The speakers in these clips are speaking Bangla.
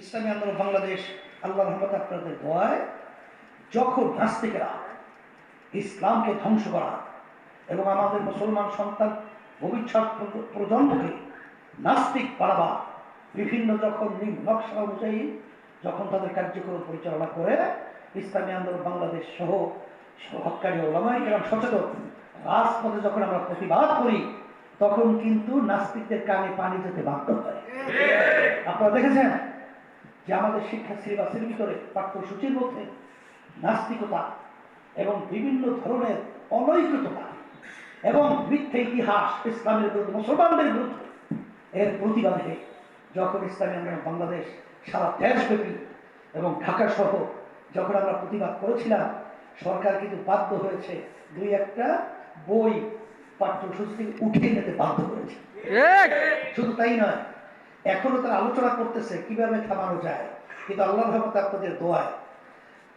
ইসলামী আন্দোলন বাংলাদেশ আল্লাহ রহমত আপনাদের দোয়ায় যখন নাস্তিকেরা ইসলামকে ধ্বংস করা এবং আমাদের মুসলমান সন্তান ভবিষ্যৎ প্রজন্মকে নাস্তিক পাড়াবা বিভিন্ন যখন নকশা অনুযায়ী যখন তাদের কার্যক্রম পরিচালনা করে ইসলামী আন্দোলন বাংলাদেশ সহ হকারী ওলামাই গ্রাম সচেতন। রাজপথে যখন আমরা প্রতিবাদ করি তখন কিন্তু নাস্তিকদের কানে পানি যেতে বাধ্য হয়। আপনারা দেখেছেন? যে আমাদের শিক্ষা সিলেবাসের ভিতরে পাঠ্যসূচির মধ্যে নাস্তিকতা এবং বিভিন্ন ধরনের অনৈকতা এবং মিথ্যে ইতিহাস ইসলামের বিরুদ্ধে মুসলমানদের বিরুদ্ধে এর প্রতিবাদে যখন ইসলামী আন্দোলন বাংলাদেশ সারা দেশব্যাপী এবং ঢাকা সহ যখন আমরা প্রতিবাদ করেছিলাম সরকার কিন্তু বাধ্য হয়েছে দুই একটা বই পাঠ্যসূচি উঠিয়ে নিতে বাধ্য হয়েছে শুধু তাই নয় এখনও তারা আলোচনা করতেছে কীভাবে থামানো যায়। কিন্তু আল্লাহ রহমত আপনাদের দোয়ায়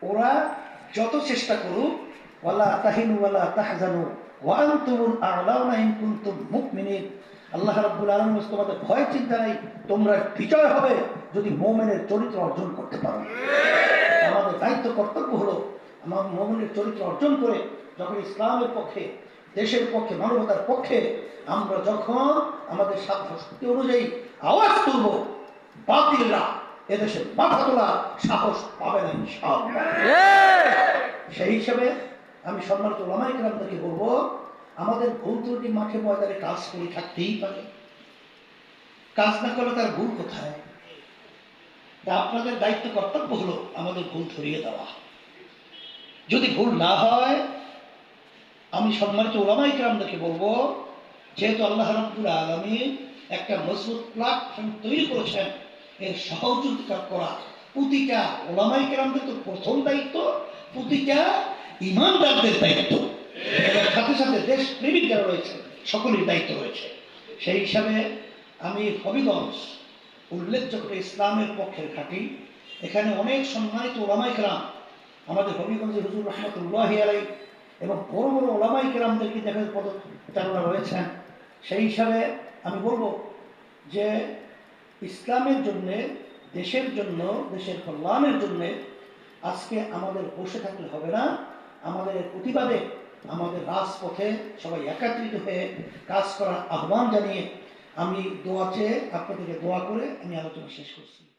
ওরা যত চেষ্টা করুক, ওয়ালা তাহিনু ওয়ালা তাহজানু ওয়ান্তুমুল আ'লাউনা ইন কুনতুম মুমিনিন। আল্লাহ রাব্বুল আলামিন তোমাদের ভয় চিন্তা নাই, তোমরা বিজয় হবে যদি মুমিনের চরিত্র অর্জন করতে পারো। আমাদের দায়িত্ব, কর্তব্য হলো আমার মোমিনের চরিত্র অর্জন করে যখন ইসলামের পক্ষে দেশের পক্ষে মানবতার পক্ষে আমরা যখন আমাদের সাধ্য শক্তি অনুযায়ী আওয়াজ তুলব বাতিলরা এদেশে মাথা তোলা সাহস পাবে না সেই হিসাবে আমি সম্মানিত ওলামাই গ্রামদেরকে বলব আমাদের ভুল ত্রুটি মাঠে ময়দানে কাজ করে থাকতেই পারে। কাজ না করলে তার ভুল কোথায়? তা আপনাদের দায়িত্ব কর্তব্য হলো আমাদের ভুল ধরিয়ে দেওয়া। যদি ভুল না হয় আমি সম্মানিত ওলামাই গ্রামদেরকে বলব, যেহেতু আল্লাহ রাব্বুল আলমী একটা মজবুত প্ল্যাটফর্ম তৈরি করেছেন, এর সহযোগিতা করা, প্রতিটা ওলামাই গ্রামদের তো প্রথম দায়িত্ব, প্রতিটা ইমানদারদের দায়িত্ব। সাথে সাথে দেশ প্রেমিক যারা রয়েছে, সকলের দায়িত্ব রয়েছে। সেই হিসাবে আমি হবিগঞ্জ উল্লেখযোগ্য ইসলামের পক্ষের ঘাঁটি এখানে অনেক সম্মানিত ওলামাই গ্রাম আমাদের হবিগঞ্জের হুজুর রহমতুল্লাহ আলাই এবং বড় বড় ওলামাই গ্রামদেরকে দেখা পদচারণা রয়েছেন সেই হিসাবে আমি বলব যে ইসলামের জন্যে, দেশের জন্য, দেশের কল্যাণের জন্যে আজকে আমাদের বসে থাকলে হবে না। আমাদের প্রতিবাদে, আমাদের রাজপথে সবাই একাত্রিত হয়ে কাজ করার আহ্বান জানিয়ে আমি দোয়া চেয়ে আপনাদেরকে দোয়া করে আমি আলোচনা শেষ করছি।